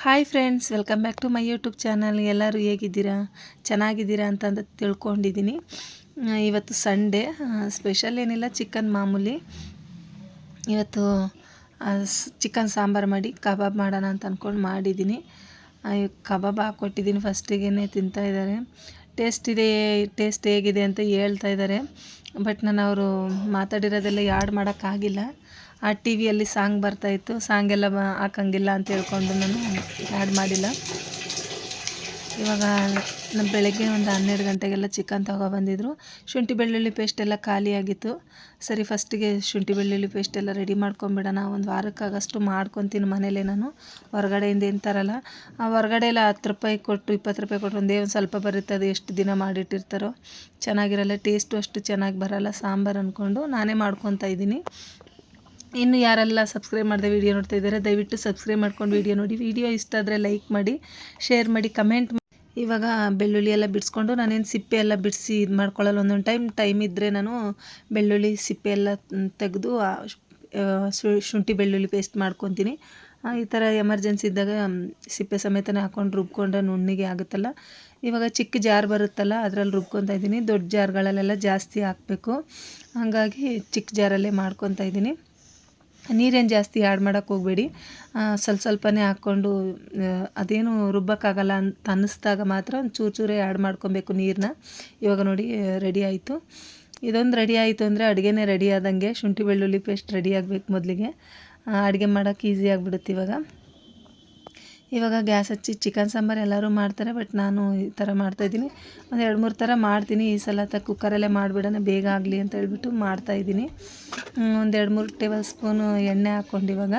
Hi friends welcome back to my YouTube channel ಎಲ್ಲರೂ ಹೇಗಿದ್ದೀರಾ? ಚೆನ್ನಾಗಿದ್ದೀರಾ ಅಂತಂದು ತಿಳ್ಕೊಂಡಿದ್ದೀನಿ. ಇವತ್ತು ಸಂಡೇ ಸ್ಪೆಷಲ್ ಏನಿಲ್ಲ ಚಿಕನ್ ಮಾಮೂಲಿ. ಇವತ್ತು ಚಿಕನ್ ಸಾಂಬಾರು ಮಾಡಿ, ಕಬಾಬ್ ಮಾಡೋಣ ಅಂತ ಅಂದ್ಕೊಂಡು ಮಾಡಿದ್ದೀನಿ. ಕಬಾಬ್ ಹಾಕ್ಕೊಟ್ಟಿದ್ದೀನಿ ಫಸ್ಟಿಗೆ ತಿಂತಾ ಇದ್ದಾರೆ. ಟೇಸ್ಟ್ ಇದೆ ಟೇಸ್ಟ್ ಹೇಗಿದೆ ಅಂತ ಹೇಳ್ತಾ ಇದ್ದಾರೆ. ಬಟ್ ನಾನು ಅವರು ಮಾತಾಡಿರೋದೆಲ್ಲ ಯಾಡ್ ಮಾಡೋಕ್ಕಾಗಿಲ್ಲ. ಆ ಟಿ ವಿಯಲ್ಲಿ ಸಾಂಗ್ ಬರ್ತಾಯಿತ್ತು ಸಾಂಗ್ ಎಲ್ಲ ಬ- ಹಾಕಂಗಿಲ್ಲ ಅಂತ ಹೇಳ್ಕೊಂಡು ನಾನು ಆ್ಯಡ್ ಮಾಡಿಲ್ಲ. ಇವಾಗ ನಮ್ಮ ಬೆಳಗ್ಗೆ ಒಂದು ಹನ್ನೆರಡು ಗಂಟೆಗೆಲ್ಲ ಚಿಕನ್ ತಗೊಬಂದಿದ್ರು ಶುಂಠಿ ಬೆಳ್ಳುಳ್ಳಿ ಪೇಸ್ಟ್ ಎಲ್ಲ ಖಾಲಿಯಾಗಿತ್ತು ಸರಿ ಫಸ್ಟಿಗೆ ಶುಂಠಿ ಬೆಳ್ಳುಳ್ಳಿ ಪೇಸ್ಟ್ ಎಲ್ಲ ರೆಡಿ ಮಾಡ್ಕೊಂಬಿಡೋಣ. ಒಂದು ವಾರಕ್ಕಾಗಷ್ಟು ಮಾಡ್ಕೊತೀನಿ ಮನೇಲೆ ನಾನು. ಹೊರಗಡೆಯಿಂದ ಏನು ತರಲ್ಲ. ಆ ಹೊರಗಡೆ ಎಲ್ಲ ಹತ್ತು ರೂಪಾಯಿ ಕೊಟ್ಟು, ಇಪ್ಪತ್ತು ರೂಪಾಯಿ ಕೊಟ್ಟು ಒಂದೇ ಒಂದು ಸ್ವಲ್ಪ ಬರುತ್ತೆ. ಅದು ಎಷ್ಟು ದಿನ ಮಾಡಿಟ್ಟಿರ್ತಾರೋ. ಚೆನ್ನಾಗಿರಲ್ಲ ಟೇಸ್ಟು ಅಷ್ಟು ಚೆನ್ನಾಗಿ ಬರಲ್ಲ. ಸಾಂಬಾರು ಅಂದ್ಕೊಂಡು ನಾನೇ ಮಾಡ್ಕೊತಾ ಇದ್ದೀನಿ. ಇನ್ನು ಯಾರೆಲ್ಲ ಸಬ್ಸ್ಕ್ರೈಬ್ ಮಾಡದೆ ವಿಡಿಯೋ ನೋಡ್ತಾ ಇದ್ದಾರೆ, ದಯವಿಟ್ಟು ಸಬ್ಸ್ಕ್ರೈಬ್ ಮಾಡ್ಕೊಂಡು ವಿಡಿಯೋ ನೋಡಿ. ವಿಡಿಯೋ ಇಷ್ಟ ಆದರೆ ಲೈಕ್ ಮಾಡಿ ಶೇರ್ ಮಾಡಿ ಕಮೆಂಟ್ ಇವಾಗ ಬೆಳ್ಳುಳ್ಳಿ ಎಲ್ಲ ಬಿಡಿಸ್ಕೊಂಡು ನಾನೇನು ಸಿಪ್ಪೆ ಎಲ್ಲ ಬಿಡಿಸಿ ಇದು ಮಾಡ್ಕೊಳ್ಳಲ್ಲ. ಒಂದೊಂದು ಟೈಮ್ ಟೈಮ್ ಇದ್ದರೆ ನಾನು ಬೆಳ್ಳುಳ್ಳಿ ಸಿಪ್ಪೆ ಎಲ್ಲ ತೆಗೆದು ಶುಂಠಿ ಬೆಳ್ಳುಳ್ಳಿ ಪೇಸ್ಟ್ ಮಾಡ್ಕೊತೀನಿ. ಈ ಥರ ಎಮರ್ಜೆನ್ಸಿ ಇದ್ದಾಗ ಸಿಪ್ಪೆ ಸಮೇತನೇ ಹಾಕೊಂಡು ರುಬ್ಕೊಂಡ್ರೆ ನುಣ್ಣಿಗೆ ಆಗುತ್ತಲ್ಲ. ಇವಾಗ ಚಿಕ್ಕ ಜಾರ್ ಬರುತ್ತಲ್ಲ, ಅದರಲ್ಲಿ ರುಬ್ಕೊತಾ ಇದ್ದೀನಿ. ದೊಡ್ಡ ಜಾರ್ಗಳಲ್ಲೆಲ್ಲ ಜಾಸ್ತಿ ಹಾಕಬೇಕು. ಹಾಗಾಗಿ ಚಿಕ್ಕ ಜಾರಲ್ಲೇ ಮಾಡ್ಕೊತಾ ಇದ್ದೀನಿ. ನೀರೇನು ಜಾಸ್ತಿ ಆ್ಯಡ್ ಮಾಡೋಕ್ಕೆ ಹೋಗಬೇಡಿ. ಸ್ವಲ್ಪ ಸ್ವಲ್ಪನೇ ಹಾಕ್ಕೊಂಡು ಅದೇನು ರುಬ್ಬಕ್ಕಾಗಲ್ಲ ಅಂತ ಅನ್ನಿಸ್ದಾಗ ಮಾತ್ರ ಒಂದು ಚೂರು ಚೂರೇ ಆ್ಯಡ್ ಮಾಡ್ಕೊಬೇಕು ನೀರನ್ನ ಇವಾಗ ನೋಡಿ ರೆಡಿ ಆಯಿತು. ಇದೊಂದು ರೆಡಿ ಆಯಿತು ಅಂದರೆ ಅಡುಗೆನೇ ರೆಡಿ ಆದಂಗೆ ಶುಂಠಿ ಬೆಳ್ಳುಳ್ಳಿ ಪೇಸ್ಟ್ ರೆಡಿ ಆಗಬೇಕು ಮೊದಲಿಗೆ. ಅಡುಗೆ ಮಾಡೋಕ್ಕೆ ಈಸಿ ಆಗಿಬಿಡುತ್ತೆ ಇವಾಗ. ಇವಾಗ ಗ್ಯಾಸ್ ಹಚ್ಚಿ ಚಿಕನ್ ಸಾಂಬಾರು ಎಲ್ಲರೂ ಮಾಡ್ತಾರೆ, ಬಟ್ ನಾನು ಈ ಥರ ಮಾಡ್ತಾಯಿದ್ದೀನಿ ಒಂದು ಎರಡು ಮೂರು ಥರ ಮಾಡ್ತೀನಿ. ಈ ಸಲ ತ ಕುಕ್ಕರಲ್ಲೇ ಮಾಡಿಬಿಡೋಣ, ಬೇಗ ಆಗಲಿ ಅಂತ ಹೇಳ್ಬಿಟ್ಟು ಮಾಡ್ತಾಯಿದ್ದೀನಿ ಒಂದು ಎರಡು ಮೂರು ಟೇಬಲ್ ಸ್ಪೂನು ಎಣ್ಣೆ ಹಾಕ್ಕೊಂಡು ಇವಾಗ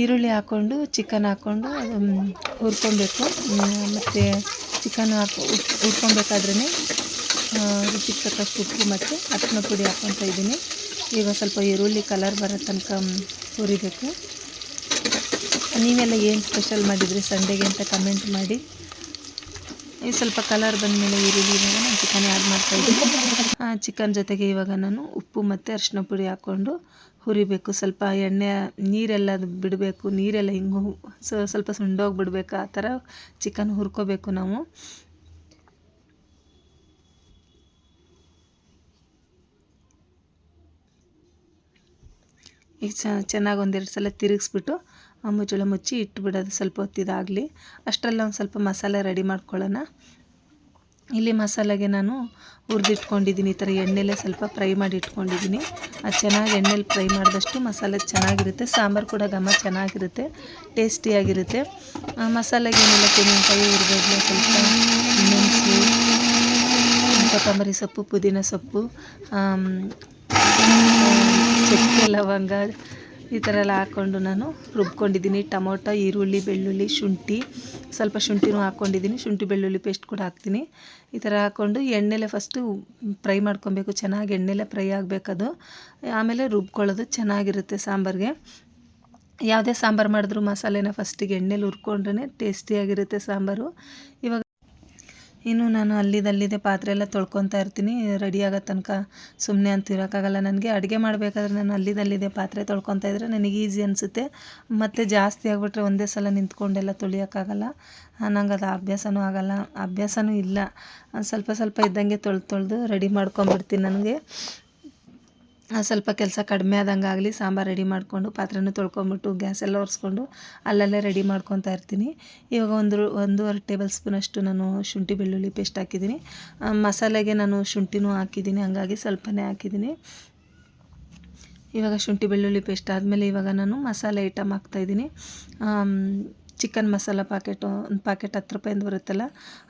ಈರುಳ್ಳಿ ಹಾಕ್ಕೊಂಡು, ಚಿಕನ್ ಹಾಕ್ಕೊಂಡು ಹುರ್ಕೊಬೇಕು. ಮತ್ತು ಚಿಕನ್ ಹಾಕಿ ಹುರ್ಕೊಬೇಕಾದ್ರೇ ರುಚಿಗೆ ತಕ್ಕಷ್ಟು ಉಪ್ಪು ಮತ್ತು ಅರ್ಶಿನ ಪುಡಿ ಹಾಕ್ಕೊತಾ ಇದ್ದೀನಿ. ಈಗ ಸ್ವಲ್ಪ ಈರುಳ್ಳಿ ಕಲರ್ ಬರೋ ತನಕ ಹುರಿಬೇಕು. ನೀವೆಲ್ಲ ಏನು ಸ್ಪೆಷಲ್ ಮಾಡಿದ್ರಿ ಸಂಡೇಗೆ ಅಂತ ಕಮೆಂಟ್ ಮಾಡಿ. ಈ ಸ್ವಲ್ಪ ಕಲರ್ ಬಂದಮೇಲೆ ಈರುಳ್ಳಿ ಇವಾಗ ನಾನು ಚಿಕನ್ ಆ್ಯಡ್ ಮಾಡ್ತಾಯಿದ್ದೀನಿ ಚಿಕನ್ ಜೊತೆಗೆ ಇವಾಗ ನಾನು ಉಪ್ಪು ಮತ್ತು ಅರಿಶಿನ ಪುಡಿ ಹಾಕ್ಕೊಂಡು ಹುರಿಬೇಕು. ಸ್ವಲ್ಪ ಎಣ್ಣೆ, ನೀರೆಲ್ಲ ಬಿಡಬೇಕು. ನೀರೆಲ್ಲ ಹಿಂಗೆ ಸೊ, ಸ್ವಲ್ಪ ಸುಂಡೋಗಿ ಬಿಡಬೇಕು ಆ ಥರ ಚಿಕನ್ ಹುರ್ಕೋಬೇಕು ನಾವು. ಈಗ ಚೆನ್ನಾಗಿ ಒಂದೆರಡು ಸಲ ತಿರುಗಿಸ್ಬಿಟ್ಟು ಆ ಮುಚ್ಚಳ ಮುಚ್ಚಿ ಇಟ್ಬಿಡೋದು ಸ್ವಲ್ಪ ಹೊತ್ತಿದಾಗಲಿ. ಅಷ್ಟರಲ್ಲಿ ಒಂದು ಸ್ವಲ್ಪ ಮಸಾಲೆ ರೆಡಿ ಮಾಡ್ಕೊಳ್ಳೋಣ. ಇಲ್ಲಿ ಮಸಾಲೆಗೆ ನಾನು ಹುರಿದಿಟ್ಕೊಂಡಿದ್ದೀನಿ. ಈ ಥರ ಎಣ್ಣೆಲೆ ಸ್ವಲ್ಪ ಫ್ರೈ ಮಾಡಿ ಇಟ್ಕೊಂಡಿದ್ದೀನಿ. ಅದು ಚೆನ್ನಾಗಿ ಎಣ್ಣೆಲಿ ಫ್ರೈ ಮಾಡಿದಷ್ಟು ಮಸಾಲೆ ಚೆನ್ನಾಗಿರುತ್ತೆ. ಸಾಂಬಾರು ಕೂಡ ಘಮ ಚೆನ್ನಾಗಿರುತ್ತೆ. ಟೇಸ್ಟಿಯಾಗಿರುತ್ತೆ. ಮಸಾಲೆಗೆ ಏನೆಲ್ಲ ತೆಂಗಿನಕಾಯಿ ಹುರಿಗಡ್ಲೆ ಸ್ವಲ್ಪ ಮೆಣಸು ಕೊತ್ತಂಬರಿ ಸೊಪ್ಪು, ಪುದೀನ ಸೊಪ್ಪು ಚಕ್ಕೆ, ಲವಂಗ ಈ ಥರ ಎಲ್ಲ ಹಾಕ್ಕೊಂಡು ನಾನು ರುಬ್ಕೊಂಡಿದ್ದೀನಿ. ಟೊಮೊಟೊ, ಈರುಳ್ಳಿ, ಬೆಳ್ಳುಳ್ಳಿ, ಶುಂಠಿ, ಸ್ವಲ್ಪ ಶುಂಠಿನೂ ಹಾಕ್ಕೊಂಡಿದ್ದೀನಿ. ಶುಂಠಿ, ಬೆಳ್ಳುಳ್ಳಿ ಪೇಸ್ಟ್ ಕೂಡ ಹಾಕ್ತೀನಿ. ಈ ಥರ ಹಾಕ್ಕೊಂಡು ಎಣ್ಣೆಲೆ ಫಸ್ಟು ಫ್ರೈ ಮಾಡ್ಕೊಬೇಕು. ಚೆನ್ನಾಗಿ ಎಣ್ಣೆಲೆ ಫ್ರೈ ಆಗಬೇಕದು. ಆಮೇಲೆ ರುಬ್ಕೊಳ್ಳೋದು ಚೆನ್ನಾಗಿರುತ್ತೆ ಸಾಂಬಾರಿಗೆ. ಯಾವುದೇ ಸಾಂಬಾರು ಮಾಡಿದ್ರು ಮಸಾಲೆನ ಫಸ್ಟಿಗೆ ಎಣ್ಣೆಲಿ ಹುರ್ಕೊಂಡ್ರೆ ಟೇಸ್ಟಿಯಾಗಿರುತ್ತೆ ಸಾಂಬಾರು. ಇವಾಗ ಇನ್ನು ನಾನು ಅಲ್ಲಿದಲ್ಲಿದೆ, ಪಾತ್ರೆ ಎಲ್ಲ ತೊಳ್ಕೊತಾ ಇರ್ತೀನಿ ರೆಡಿ ಆಗೋ ತನಕ. ಸುಮ್ಮನೆ ಅಂತ ಇರೋಕ್ಕಾಗಲ್ಲ ನನಗೆ. ಅಡುಗೆ ಮಾಡಬೇಕಾದ್ರೆ ನಾನು ಅಲ್ಲಿದಲ್ಲಿದೆ, ಪಾತ್ರೆ ತೊಳ್ಕೊತಾ ಇದ್ದರೆ ನನಗೆ ಈಸಿ ಅನಿಸುತ್ತೆ. ಮತ್ತು ಜಾಸ್ತಿ ಆಗಿಬಿಟ್ರೆ ಒಂದೇ ಸಲ ನಿಂತ್ಕೊಂಡೆಲ್ಲ ತೊಳಿಯೋಕ್ಕಾಗಲ್ಲ. ನಂಗೆ ಅದು ಅಭ್ಯಾಸನೂ ಆಗಲ್ಲ. ಅಭ್ಯಾಸನೂ ಇಲ್ಲ. ಸ್ವಲ್ಪ ಸ್ವಲ್ಪ ಇದ್ದಂಗೆ ತೊಳೆದು ತೊಳೆದು ರೆಡಿ ಮಾಡ್ಕೊಂಬಿಡ್ತೀನಿ ನನಗೆ. ಸ್ವಲ್ಪ ಕೆಲಸ ಕಡಿಮೆ ಆದಂಗೆ ಆಗಲಿ, ಸಾಂಬಾರು ರೆಡಿ ಮಾಡಿಕೊಂಡು, ಪಾತ್ರೆನೂ ತೊಳ್ಕೊಂಬಿಟ್ಟು ಗ್ಯಾಸೆಲ್ಲ ಒರೆಸ್ಕೊಂಡು ಅಲ್ಲಲ್ಲೇ ರೆಡಿ ಮಾಡ್ಕೊತಾ ಇರ್ತೀನಿ. ಇವಾಗ ಒಂದು ಒಂದೂವರೆ ಟೇಬಲ್ ಸ್ಪೂನಷ್ಟು ನಾನು ಶುಂಠಿ ಬೆಳ್ಳುಳ್ಳಿ ಪೇಸ್ಟ್ ಹಾಕಿದ್ದೀನಿ. ಮಸಾಲೆಗೆ ನಾನು ಶುಂಠಿನೂ ಹಾಕಿದ್ದೀನಿ, ಹಂಗಾಗಿ ಸ್ವಲ್ಪನೇ ಹಾಕಿದ್ದೀನಿ. ಇವಾಗ ಶುಂಠಿ ಬೆಳ್ಳುಳ್ಳಿ ಪೇಸ್ಟ್ ಆದಮೇಲೆ ಇವಾಗ ನಾನು ಮಸಾಲೆ ಐಟಮ್ ಹಾಕ್ತಾಯಿದ್ದೀನಿ ಚಿಕನ್ ಮಸಾಲ ಪಾಕೆಟು ಒಂದು ಪಾಕೆಟ್ ಹತ್ತು ರೂಪಾಯಿಂದ ಬರುತ್ತಲ್ಲ,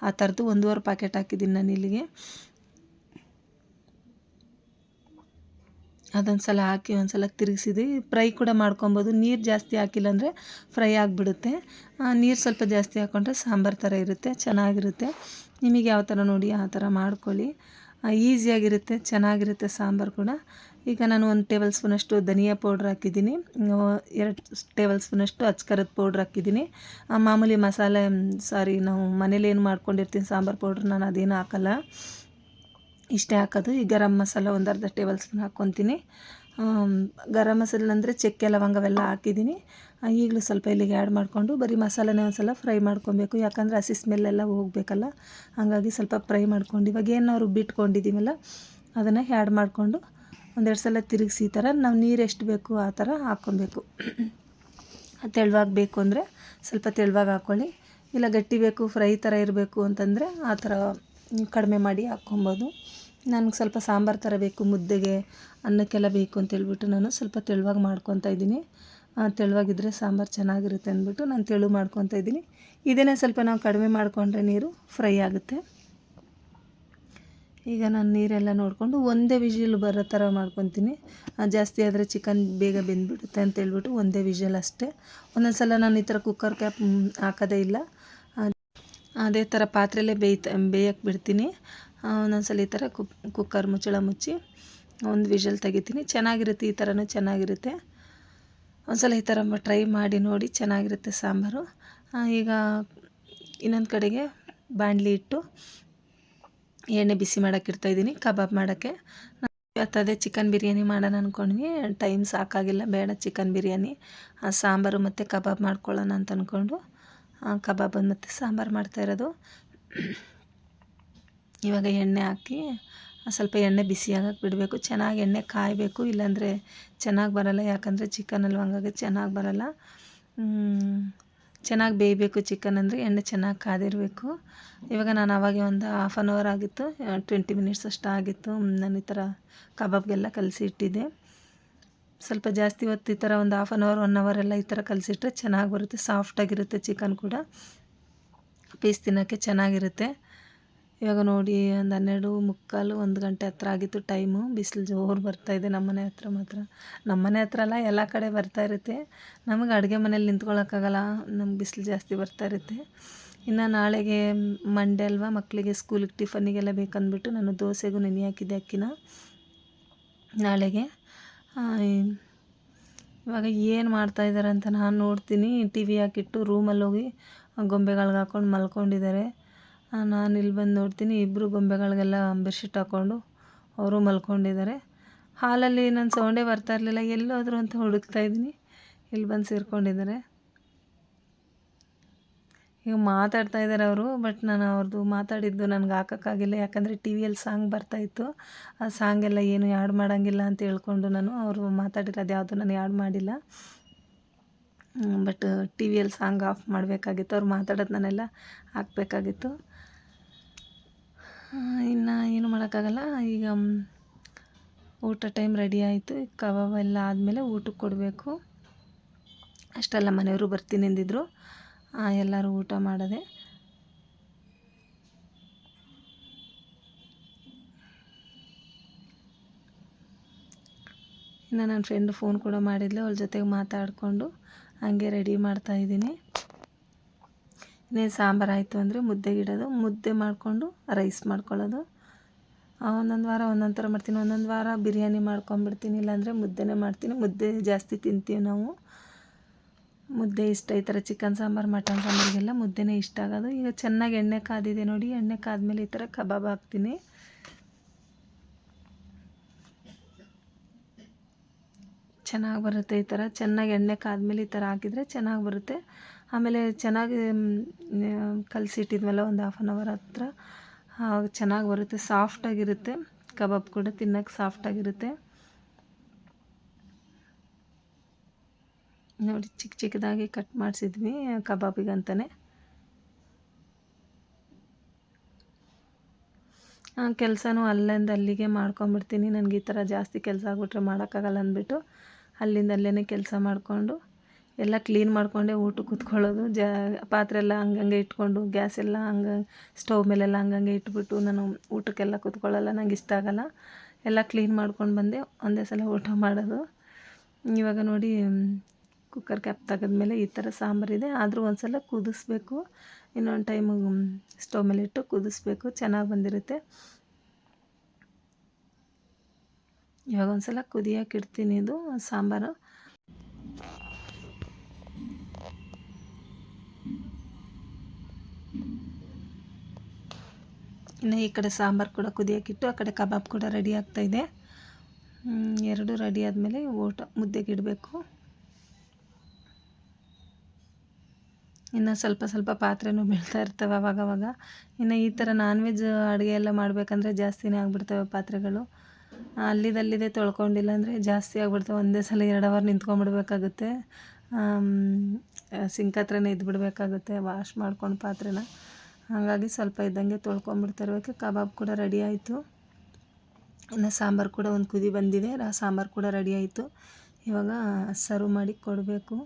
ಆ ಥರದ್ದು ಒಂದೂವರೆ ಪಾಕೆಟ್ ಹಾಕಿದ್ದೀನಿ ನಾನು ಇಲ್ಲಿಗೆ ಅದೊಂದು ಸಲ ಹಾಕಿ ಒಂದು ಸಲ ತಿರುಗಿಸಿದ್ವಿ. ಫ್ರೈ ಕೂಡ ಮಾಡ್ಕೊಬೋದು. ನೀರು ಜಾಸ್ತಿ ಹಾಕಿಲ್ಲ ಅಂದರೆ ಫ್ರೈ ಆಗಿಬಿಡುತ್ತೆ. ನೀರು ಸ್ವಲ್ಪ ಜಾಸ್ತಿ ಹಾಕ್ಕೊಂಡ್ರೆ ಸಾಂಬಾರು ಥರ ಇರುತ್ತೆ, ಚೆನ್ನಾಗಿರುತ್ತೆ. ನಿಮಗೆ ಯಾವ ಥರ ನೋಡಿ ಆ ಥರ ಮಾಡ್ಕೊಳ್ಳಿ. ಈಸಿಯಾಗಿರುತ್ತೆ, ಚೆನ್ನಾಗಿರುತ್ತೆ ಸಾಂಬಾರು ಕೂಡ. ಈಗ ನಾನು ಒಂದು ಟೇಬಲ್ ಸ್ಪೂನಷ್ಟು ಧನಿಯಾ ಪೌಡ್ರ್ ಹಾಕಿದ್ದೀನಿ. ಎರಡು ಟೇಬಲ್ ಸ್ಪೂನಷ್ಟು ಅಚ್ಕರದ ಪೌಡ್ರ್ ಹಾಕಿದ್ದೀನಿ. ಮಾಮೂಲಿ ಮಸಾಲೆ ಸಾರಿ, ನಾವು ಮನೇಲಿ ಏನು ಮಾಡ್ಕೊಂಡಿರ್ತೀನಿ ಸಾಂಬಾರು ಪೌಡ್ರ್, ನಾನು ಅದೇನು ಹಾಕಲ್ಲ. ಇಷ್ಟೇ ಹಾಕೋದು. ಈ ಗರಂ ಮಸಾಲ ಒಂದು ಅರ್ಧ ಟೇಬಲ್ ಸ್ಪೂನ್ ಹಾಕ್ಕೊತೀನಿ ಗರಂ ಮಸಾಲೆ ಅಂದರೆ ಚಕ್ಕೆ ಲವಂಗ ಅವೆಲ್ಲ ಹಾಕಿದ್ದೀನಿ ಈಗಲೂ ಸ್ವಲ್ಪ ಇಲ್ಲಿಗೆ ಆ್ಯಡ್ ಮಾಡಿಕೊಂಡು ಬರೀ ಮಸಾಲೆನೇ ಒಂದು ಸಲ ಫ್ರೈ ಮಾಡ್ಕೊಬೇಕು. ಯಾಕಂದರೆ ಹಸಿ ಸ್ಮೆಲ್ಲೆಲ್ಲ ಹೋಗಬೇಕಲ್ಲ. ಹಾಗಾಗಿ ಸ್ವಲ್ಪ ಫ್ರೈ ಮಾಡ್ಕೊಂಡು ಇವಾಗ ಏನು ನಾವು ರುಬ್ಬಿಟ್ಕೊಂಡಿದ್ದೀವಲ್ಲ ಅದನ್ನು ಆ್ಯಡ್ ಮಾಡಿಕೊಂಡು ಒಂದೆರಡು ಸಲ ತಿರುಗಿಸಿ ಈ ಥರ ನಾವು ನೀರು ಎಷ್ಟು ಬೇಕು ಆ ಥರ ಹಾಕ್ಕೊಬೇಕು ತೆಳುವಾಗಿ ಬೇಕು ಅಂದರೆ ಸ್ವಲ್ಪ ತೆಳುವಾಗಿ ಹಾಕ್ಕೊಳ್ಳಿ ಇಲ್ಲ ಗಟ್ಟಿ ಬೇಕು ಫ್ರೈ ಥರ ಇರಬೇಕು ಅಂತಂದರೆ ಆ ಥರ ಕಡಿಮೆ ಮಾಡಿ ಹಾಕ್ಕೊಬೋದು. ನನಗೆ ಸ್ವಲ್ಪ ಸಾಂಬಾರು ಥರ ಬೇಕು, ಮುದ್ದೆಗೆ ಅನ್ನಕ್ಕೆಲ್ಲ ಬೇಕು ಅಂತೇಳ್ಬಿಟ್ಟು ನಾನು ಸ್ವಲ್ಪ ತೆಳುವಾಗಿ ಮಾಡ್ಕೊತಾ ಇದ್ದೀನಿ. ತೆಳುವಾಗಿದ್ದರೆ ಸಾಂಬಾರು ಚೆನ್ನಾಗಿರುತ್ತೆ ಅಂದ್ಬಿಟ್ಟು ನಾನು ತೆಳು ಮಾಡ್ಕೊತಾ ಇದ್ದೀನಿ. ಇದನ್ನೇ ಸ್ವಲ್ಪ ನಾವು ಕಡಿಮೆ ಮಾಡಿಕೊಂಡ್ರೆ ನೀರು ಫ್ರೈ ಆಗುತ್ತೆ. ಈಗ ನಾನು ನೀರೆಲ್ಲ ನೋಡಿಕೊಂಡು ಒಂದೇ ವಿಷಲ್ ಬರೋ ಥರ ಮಾಡ್ಕೊತೀನಿ. ಜಾಸ್ತಿ ಆದರೆ ಚಿಕನ್ ಬೇಗ ಬೆಂದ್ಬಿಡುತ್ತೆ ಅಂತೇಳ್ಬಿಟ್ಟು ಒಂದೇ ವಿಷಲ್ ಅಷ್ಟೇ. ಒಂದೊಂದು ಸಲ ನಾನು ಈ ಥರ ಕುಕ್ಕರ್ ಕ್ಯಾಪ್ ಹಾಕೋದೇ ಇಲ್ಲ. ಅದೇ ಥರ ಪಾತ್ರೆಲೇ ಬೇಯ್ತ, ಬೇಯಕ್ಕೆ ಬಿಡ್ತೀನಿ. ಒಂದೊಂದ್ಸಲ ಈ ಥರ ಕುಕ್, ಕುಕ್ಕರ್ ಮುಚ್ಚಳ ಮುಚ್ಚಿ ಒಂದು ವಿಷಲ್ ತೆಗಿತೀನಿ. ಚೆನ್ನಾಗಿರುತ್ತೆ, ಈ ಥರನೂ ಚೆನ್ನಾಗಿರುತ್ತೆ. ಒಂದ್ಸಲ ಈ ಥರ ಟ್ರೈ ಮಾಡಿ ನೋಡಿ ಚೆನ್ನಾಗಿರುತ್ತೆ ಸಾಂಬಾರು. ಈಗ ಇನ್ನೊಂದು ಕಡೆಗೆ ಬಾಣಲಿ ಇಟ್ಟು ಎಣ್ಣೆ ಬಿಸಿ ಮಾಡೋಕ್ಕೆ ಇಡ್ತಾಯಿದ್ದೀನಿ ಕಬಾಬ್ ಮಾಡೋಕ್ಕೆ. ಇವತ್ತು ಅದೇ ಚಿಕನ್ ಬಿರಿಯಾನಿ ಮಾಡೋಣ ಅಂದ್ಕೊಂಡ್ವಿ ಟೈಮ್ ಸಾಕಾಗಿಲ್ಲ, ಬೇಡ ಚಿಕನ್ ಬಿರಿಯಾನಿ. ಸಾಂಬಾರು ಮತ್ತು ಕಬಾಬ್ ಮಾಡ್ಕೊಳ್ಳೋಣ ಅಂತ ಅಂದ್ಕೊಂಡು ಕಬಾಬ್ ಮತ್ತು ಸಾಂಬಾರು ಮಾಡ್ತಾ ಇರೋದು. ಇವಾಗ ಎಣ್ಣೆ ಹಾಕಿ ಸ್ವಲ್ಪ ಎಣ್ಣೆ ಬಿಸಿ ಆಗಕ್ಕೆ ಬಿಡಬೇಕು. ಚೆನ್ನಾಗಿ ಎಣ್ಣೆ ಕಾಯಬೇಕು, ಇಲ್ಲಾಂದರೆ ಚೆನ್ನಾಗಿ ಬರೋಲ್ಲ. ಯಾಕಂದರೆ ಚಿಕನಲ್ಲಿ ಹಂಗಾಗಿ ಚೆನ್ನಾಗಿ ಬರೋಲ್ಲ. ಚೆನ್ನಾಗಿ ಬೇಯಬೇಕು ಚಿಕನ್ ಅಂದರೆ ಎಣ್ಣೆ ಚೆನ್ನಾಗಿ ಕಾದಿರಬೇಕು. ಇವಾಗ ನಾನು ಆವಾಗ ಒಂದು ಹಾಫ್ ಆನ್ ಅವರ್ ಆಗಿತ್ತು. ಟ್ವೆಂಟಿ ಮಿನಿಟ್ಸ್ ಅಷ್ಟಾಗಿತ್ತು. ನಾನು ಈ ಥರ ಕಬಾಬ್ಗೆಲ್ಲ ಕಲಸಿ ಇಟ್ಟಿದ್ದೆ. ಸ್ವಲ್ಪ ಜಾಸ್ತಿ ಹೊತ್ತು ಈ ಥರ ಒಂದು half an hour one hour ಎಲ್ಲ ಈ ಥರ ಕಲಸಿಟ್ರೆ ಚೆನ್ನಾಗಿ ಬರುತ್ತೆ. ಸಾಫ್ಟಾಗಿರುತ್ತೆ ಚಿಕನ್ ಕೂಡ. ಪೀಸ್ ತಿನ್ನೋಕ್ಕೆ ಚೆನ್ನಾಗಿರುತ್ತೆ. ಇವಾಗ ನೋಡಿ, ಒಂದು ಹನ್ನೆರಡು ಮುಕ್ಕಾಲು, ಒಂದು ಗಂಟೆ ಹತ್ರ ಆಗಿತ್ತು ಟೈಮು ಬಿಸಿಲು ಜೋರು ಬರ್ತಾಯಿದೆ ನಮ್ಮನೆ ಹತ್ರ ಮಾತ್ರ. ನಮ್ಮನೆ ಹತ್ರ ಅಲ್ಲ, ಎಲ್ಲ ಕಡೆ ಬರ್ತಾ ಇರುತ್ತೆ. ನಮಗೆ ಅಡುಗೆ ಮನೇಲಿ ನಿಂತ್ಕೊಳ್ಳೋಕ್ಕಾಗಲ್ಲ ನಮ್ಗೆ ಬಿಸಿಲು ಜಾಸ್ತಿ ಬರ್ತಾ ಇರುತ್ತೆ. ಇನ್ನು ನಾಳೆಗೆ ಮಂಡೆ ಅಲ್ವಾ ಮಕ್ಕಳಿಗೆ ಸ್ಕೂಲಿಗೆ ಟಿಫನ್ನಿಗೆಲ್ಲ ಬೇಕಂದ್ಬಿಟ್ಟು ನಾನು ದೋಸೆಗೂ ನೆನೆ ಹಾಕಿದ್ದೆ ಅಕ್ಕಿನ. ನಾಳೆಗೆ. ಇವಾಗ ಏನು ಮಾಡ್ತಾಯಿದ್ದಾರೆ ಅಂತ ನಾನು ನೋಡ್ತೀನಿ. ಟಿ ವಿ ಹಾಕಿಟ್ಟು ರೂಮಲ್ಲಿ ಹೋಗಿ ಗೊಂಬೆಗಳ್ಗೆ ಹಾಕ್ಕೊಂಡು ಮಲ್ಕೊಂಡಿದ್ದಾರೆ ನಾನು ಇಲ್ಲಿ ಬಂದು ನೋಡ್ತೀನಿ. ಇಬ್ಬರು ಗೊಂಬೆಗಳಿಗೆಲ್ಲ ಬೆಡ್ಶೀಟ್ ಹಾಕ್ಕೊಂಡು ಅವರು ಮಲ್ಕೊಂಡಿದ್ದಾರೆ ಹಾಲಲ್ಲಿ ನನ್ನ ಸೌಂಡೇ ಬರ್ತಾ ಇರಲಿಲ್ಲ. ಎಲ್ಲೋದ್ರು ಅಂತ ಹುಡುಕ್ತಾ ಇದ್ದೀನಿ. ಇಲ್ಲಿ ಬಂದು ಸೇರ್ಕೊಂಡಿದ್ದಾರೆ ಈಗ ಮಾತಾಡ್ತಾ ಇದ್ದಾರೆ ಅವರು ಬಟ್ ನಾನು ಅವ್ರದ್ದು ಮಾತಾಡಿದ್ದು ನನಗೆ ಹಾಕೋಕ್ಕಾಗಿಲ್ಲ. ಯಾಕಂದರೆ ಟಿ ವಿಯಲ್ಲಿ ಸಾಂಗ್ ಬರ್ತಾಯಿತ್ತು ಆ ಸಾಂಗೆಲ್ಲ ಏನು ಯಾಡ್ ಮಾಡೋಂಗಿಲ್ಲ ಅಂತ ಹೇಳ್ಕೊಂಡು ನಾನು ಅವರು ಮಾತಾಡಿರೋದು ಯಾವುದು ನಾನು ಯಾಡ್ ಮಾಡಿಲ್ಲ. ಬಟ್ ಟಿ ವಿಯಲ್ಲಿ ಸಾಂಗ್ ಆಫ್ ಮಾಡಬೇಕಾಗಿತ್ತು. ಅವ್ರು ಮಾತಾಡೋದು ನಾನೆಲ್ಲ ಹಾಕಬೇಕಾಗಿತ್ತು. ಇನ್ನು ಏನು ಮಾಡೋಕ್ಕಾಗಲ್ಲ. ಈಗ ಊಟ ಟೈಮ್ ರೆಡಿ ಆಯಿತು. ಕಬಾಬ್ ಎಲ್ಲ ಆದಮೇಲೆ ಊಟಕ್ಕೆ ಕೊಡಬೇಕು. ಅಷ್ಟೆಲ್ಲ ಮನೆಯವರು ಬರ್ತೀನಿ ಎಂದಿದ್ರು ಎಲ್ಲರೂ ಊಟ ಮಾಡೋದೆ. ಇನ್ನು ನನ್ನ ಫ್ರೆಂಡ್ ಫೋನ್ ಕೂಡ ಮಾಡಿದ್ಲು, ಅವಳ ಜೊತೆಗೆ ಮಾತಾಡಿಕೊಂಡು ಹಾಗೆ ರೆಡಿ ಮಾಡ್ತಾಯಿದ್ದೀನಿ ಇನ್ನೇನು ಸಾಂಬಾರು ಆಯಿತು ಅಂದರೆ ಮುದ್ದೆ ಇಡೋದು. ಮುದ್ದೆ ಮಾಡಿಕೊಂಡು ರೈಸ್ ಮಾಡ್ಕೊಳ್ಳೋದು. ಒಂದೊಂದು ವಾರ ಒಂದೊಂದು ಥರ ಮಾಡ್ತೀನಿ. ಒಂದೊಂದು ವಾರ ಬಿರಿಯಾನಿ ಮಾಡ್ಕೊಂಬಿಡ್ತೀನಿ ಇಲ್ಲಾಂದರೆ ಮುದ್ದೆನೇ ಮಾಡ್ತೀನಿ. ಮುದ್ದೆ ಜಾಸ್ತಿ ತಿಂತೀವಿ ನಾವು. ಮುದ್ದೆ ಇಷ್ಟ, ಈ ಥರ ಚಿಕನ್ ಸಾಂಬಾರು, ಮಟನ್ ಸಾಂಬಾರಿಗೆಲ್ಲ ಮುದ್ದೆನೇ ಇಷ್ಟ ಆಗೋದು. ಈಗ ಚೆನ್ನಾಗಿ ಎಣ್ಣೆ ಕಾದಿದೆ ನೋಡಿ, ಎಣ್ಣೆ ಕಾದ್ಮೇಲೆ ಈ ಥರ ಕಬಾಬ್ ಹಾಕ್ತೀನಿ. ಚೆನ್ನಾಗಿ ಬರುತ್ತೆ ಈ ಥರ. ಚೆನ್ನಾಗಿ ಎಣ್ಣೆ ಕಾದ್ಮೇಲೆ ಈ ಥರ ಹಾಕಿದರೆ ಚೆನ್ನಾಗಿ ಬರುತ್ತೆ. ಆಮೇಲೆ ಚೆನ್ನಾಗಿ ಕಲಸಿಟ್ಟಿದ್ವಲ್ಲ ಒಂದು ಹಾಫ್ ಆನ್ ಅವರ್ ಹತ್ರ ಚೆನ್ನಾಗಿ ಬರುತ್ತೆ. ಸಾಫ್ಟಾಗಿರುತ್ತೆ. ಕಬಾಬ್ ಕೂಡ ತಿನ್ನೋಕ್ಕೆ ಸಾಫ್ಟಾಗಿರುತ್ತೆ. ನೋಡಿ ಚಿಕ್ಕ ಚಿಕ್ಕದಾಗಿ ಕಟ್ ಮಾಡಿಸಿದ್ವಿ ಕಬಾಬಿಗಂತಲೇ ಕೆಲಸನೂ ಅಲ್ಲಿಂದ ಅಲ್ಲಿಗೆ ಮಾಡ್ಕೊಂಬಿಡ್ತೀನಿ. ನನಗೆ ಈ ಥರ ಜಾಸ್ತಿ ಕೆಲಸ ಆಗ್ಬಿಟ್ರೆ ಮಾಡೋಕ್ಕಾಗಲ್ಲ ಅಂದ್ಬಿಟ್ಟು ಅಲ್ಲಿಂದ ಅಲ್ಲೇ ಕೆಲಸ ಮಾಡಿಕೊಂಡು ಎಲ್ಲ ಕ್ಲೀನ್ ಮಾಡಿಕೊಂಡೆ ಊಟಕ್ಕೆ ಕೂತ್ಕೊಳ್ಳೋದು. ಜಾ ಪಾತ್ರೆ ಎಲ್ಲ ಹಂಗಂಗೆ ಇಟ್ಕೊಂಡು ಗ್ಯಾಸ್ ಎಲ್ಲ ಹಂಗೆ ಸ್ಟವ್ ಮೇಲೆಲ್ಲ ಹಂಗಂಗೆ ಇಟ್ಬಿಟ್ಟು ನಾನು ಊಟಕ್ಕೆಲ್ಲ ಕೂತ್ಕೊಳ್ಳಲ್ಲ, ನಂಗೆ ಇಷ್ಟ ಆಗಲ್ಲ. ಎಲ್ಲ ಕ್ಲೀನ್ ಮಾಡ್ಕೊಂಡು ಬಂದೆ. ಒಂದೇ ಸಲ ಊಟ ಮಾಡೋದು. ಇವಾಗ ನೋಡಿ ಕುಕ್ಕರ್ ಕ್ಯಾಪ್ ತೆಗೆದ್ಮೇಲೆ ಈ ಥರ ಸಾಂಬಾರಿದೆ ಆದರೂ ಒಂದು ಸಲ ಕುದಿಸ್ಬೇಕು. ಇನ್ನೊಂದು ಟೈಮ್ ಸ್ಟವ್ ಮೇಲೆ ಇಟ್ಟು ಕುದಿಸ್ಬೇಕು. ಚೆನ್ನಾಗಿ ಬಂದಿರುತ್ತೆ. ಇವಾಗ ಒಂದು ಸಲ ಕುದಿಯೋಕೆ ಇಡ್ತೀನಿ ಇದು, ಸಾಂಬಾರು. ಇನ್ನು ಈ ಕಡೆ ಸಾಂಬಾರು ಕೂಡ ಕುದಿಯೋಕ್ಕಿಟ್ಟು ಆ ಕಡೆ ಕಬಾಬ್ ಕೂಡ ರೆಡಿ ಆಗ್ತಾಯಿದೆ ಎರಡು ರೆಡಿ ಆದಮೇಲೆ ಊಟ ಮುದ್ದೆಗೆ ಇಡಬೇಕು. ಇನ್ನು ಸ್ವಲ್ಪ ಸ್ವಲ್ಪ ಪಾತ್ರೆನೂ ಬೀಳ್ತಾ ಇರ್ತವೆ ಅವಾಗವಾಗ ಇನ್ನು ಈ ಥರ ನಾನ್ ವೆಜ್ ಅಡುಗೆ ಎಲ್ಲ ಮಾಡಬೇಕಂದ್ರೆ ಜಾಸ್ತಿನೇ ಆಗಿಬಿಡ್ತವೆ ಪಾತ್ರೆಗಳು. ಅಲ್ಲಿದಲ್ಲಿದೆ ತೊಳ್ಕೊಂಡಿಲ್ಲ ಅಂದರೆ ಜಾಸ್ತಿ ಆಗ್ಬಿಡ್ತವೆ. ಒಂದೇ ಸಲ ಎರಡು ಅವರ್ ನಿಂತ್ಕೊಂಡ್ಬಿಡ್ಬೇಕಾಗುತ್ತೆ. ಸಿಂಕ್ ಹತ್ರನೇ ಇದ್ಬಿಡ್ಬೇಕಾಗುತ್ತೆ ವಾಶ್ ಮಾಡ್ಕೊಂಡು ಪಾತ್ರೆನ. ಹಾಗಾಗಿ ಸ್ವಲ್ಪ ಇದ್ದಂಗೆ ತೊಳ್ಕೊಂಬಿಡ್ತಿರ್ಬೇಕು. ಕಬಾಬ್ ಕೂಡ ರೆಡಿ ಆಯಿತು. ಇನ್ನು ಸಾಂಬಾರು ಕೂಡ ಒಂದು ಕುದಿ ಬಂದಿದೆ. ಸಾಂಬಾರು ಕೂಡ ರೆಡಿ ಆಯಿತು. ಇವಾಗ ಸರ್ವ್ ಮಾಡಿ ಕೊಡಬೇಕು.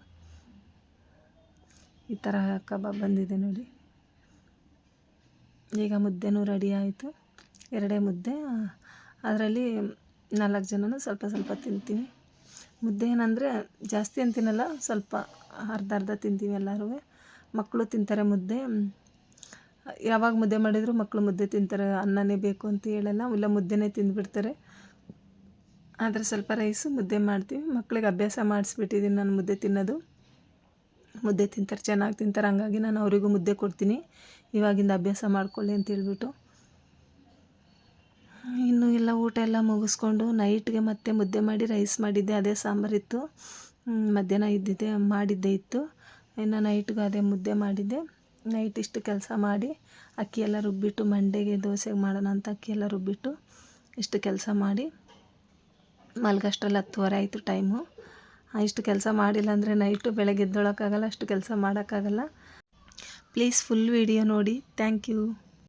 ಈ ಥರ ಕಬಾಬ್ ಬಂದಿದೆ ನೋಡಿ. ಈಗ ಮುದ್ದೆನೂ ರೆಡಿ ಆಯಿತು. ಎರಡೇ ಮುದ್ದೆ. ಅದರಲ್ಲಿ ನಾಲ್ಕು ಜನನು ಸ್ವಲ್ಪ ಸ್ವಲ್ಪ ತಿಂತೀವಿ. ಮುದ್ದೆ ಏನಂದರೆ ಜಾಸ್ತಿ ಏನು ಸ್ವಲ್ಪ ಅರ್ಧ ಅರ್ಧ ತಿಂತೀವಿ ಎಲ್ಲರೂ. ಮಕ್ಕಳು ತಿಂತಾರೆ ಮುದ್ದೆ. ಯಾವಾಗ ಮುದ್ದೆ ಮಾಡಿದರೂ ಮಕ್ಕಳು ಮುದ್ದೆ ತಿಂತಾರೆ. ಅನ್ನನೇ ಬೇಕು ಅಂತ ಹೇಳಲ್ಲ, ಇಲ್ಲ ಮುದ್ದೆನೇ ತಿಂದುಬಿಡ್ತಾರೆ. ಆದರೆ ಸ್ವಲ್ಪ ರೈಸು ಮುದ್ದೆ ಮಾಡ್ತೀವಿ. ಮಕ್ಕಳಿಗೆ ಅಭ್ಯಾಸ ಮಾಡಿಸ್ಬಿಟ್ಟಿದ್ದೀನಿ ನಾನು ಮುದ್ದೆ ತಿನ್ನೋದು. ಮುದ್ದೆ ತಿಂತಾರೆ, ಚೆನ್ನಾಗಿ ತಿಂತಾರೆ. ಹಂಗಾಗಿ ನಾನು ಅವರಿಗೂ ಮುದ್ದೆ ಕೊಡ್ತೀನಿ. ಇವಾಗಿಂದ ಅಭ್ಯಾಸ ಮಾಡ್ಕೊಳ್ಳಿ ಅಂತ ಹೇಳ್ಬಿಟ್ಟು. ಇನ್ನು ಎಲ್ಲ ಊಟ ಎಲ್ಲ ಮುಗಿಸ್ಕೊಂಡು ನೈಟ್ಗೆ ಮತ್ತೆ ಮುದ್ದೆ ಮಾಡಿ ರೈಸ್ ಮಾಡಿದ್ದೆ, ಅದೇ ಸಾಂಬಾರಿತ್ತು ಮಧ್ಯಾಹ್ನ ಇದ್ದಿದ್ದೆ, ಮಾಡಿದ್ದೆ ಇತ್ತು. ಇನ್ನು ನೈಟ್ಗೆ ಅದೇ ಮುದ್ದೆ ಮಾಡಿದ್ದೆ. ನೈಟ್ ಇಷ್ಟು ಕೆಲಸ ಮಾಡಿ ಅಕ್ಕಿ ಎಲ್ಲ ರುಬ್ಬಿಟ್ಟು, ಮಂಡೆಗೆ ದೋಸೆಗೆ ಮಾಡೋಣ ಅಂತ ಅಕ್ಕಿ ಎಲ್ಲ ರುಬ್ಬಿಟ್ಟು ಇಷ್ಟು ಕೆಲಸ ಮಾಡಿ. ಮಲ್ಗಷ್ಟರಲ್ಲಿ ಹತ್ತುವರೆ ಆಯಿತು ಟೈಮು. ಇಷ್ಟು ಕೆಲಸ ಮಾಡಿಲ್ಲ ಅಂದರೆ ನೈಟು ಬೆಳಗ್ಗೆ ಎದ್ದೊಳಕ್ಕಾಗಲ್ಲ, ಅಷ್ಟು ಕೆಲಸ ಮಾಡೋಕ್ಕಾಗಲ್ಲ. ಪ್ಲೀಸ್ ಫುಲ್ ವಿಡಿಯೋ ನೋಡಿ. Thank you